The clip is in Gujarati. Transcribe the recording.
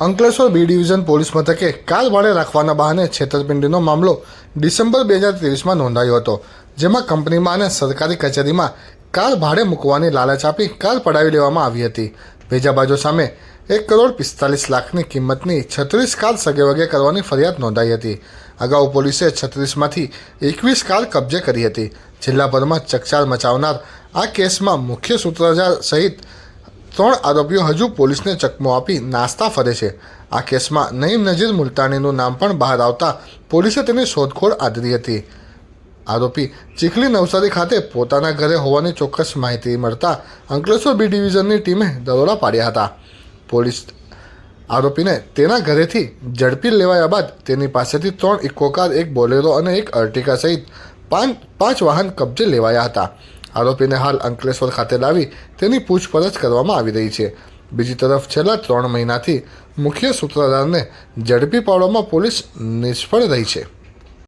અંકલેશ્વર બી ડિવિઝન પોલીસ મથકે કાર ભાડે રાખવાના બહાને છેતરપિંડીનો મામલો ડિસેમ્બર બે હજાર ત્રેવીસમાં નોંધાયો હતો, જેમાં કંપનીમાં અને સરકારી કચેરીમાં કાર ભાડે મૂકવાની લાલચ આપી કાર પડાવી લેવામાં આવી હતી. ભેજાબાજો સામે એક કરોડ પિસ્તાલીસ લાખની કિંમતની છત્રીસ કાર સગેવગે કરવાની ફરિયાદ નોંધાઈ હતી. અગાઉ પોલીસે છત્રીસમાંથી એકવીસ કાર કબજે કરી હતી. જિલ્લાભરમાં ચકચાર મચાવનાર આ કેસમાં મુખ્ય સૂત્રધાર સહિત ત્રણ આરોપીઓ હજુ પોલીસને ચકમો આપી નાસ્તા ફરે છે. આ કેસમાં નઈમ નજીર મુલતાનીનું નામ પણ બહાર આવતા પોલીસે તેની શોધખોળ આદરી હતી. આરોપી ચીખલી નવસારી ખાતે પોતાના ઘરે હોવાની ચોક્કસ માહિતી મળતા અંકલેશ્વર બી ડિવિઝનની ટીમે દરોડા પાડ્યા હતા. પોલીસ આરોપીને તેના ઘરેથી ઝડપી લેવાયા બાદ તેની પાસેથી ત્રણ ઇકોકાર એક બોલેરો અને એક અર્ટિકા સહિત પાંચ પાંચ વાહન કબજે લેવાયા હતા. આરોપીને હાલ અંકલેશ્વર ખાતે લાવી તેની પૂછપરછ કરવામાં આવી રહી છે. બીજી તરફ છેલ્લા ત્રણ મહિનાથી મુખ્ય સૂત્રધારને ઝડપી પાડવામાં પોલીસ નિષ્ફળ રહી છે.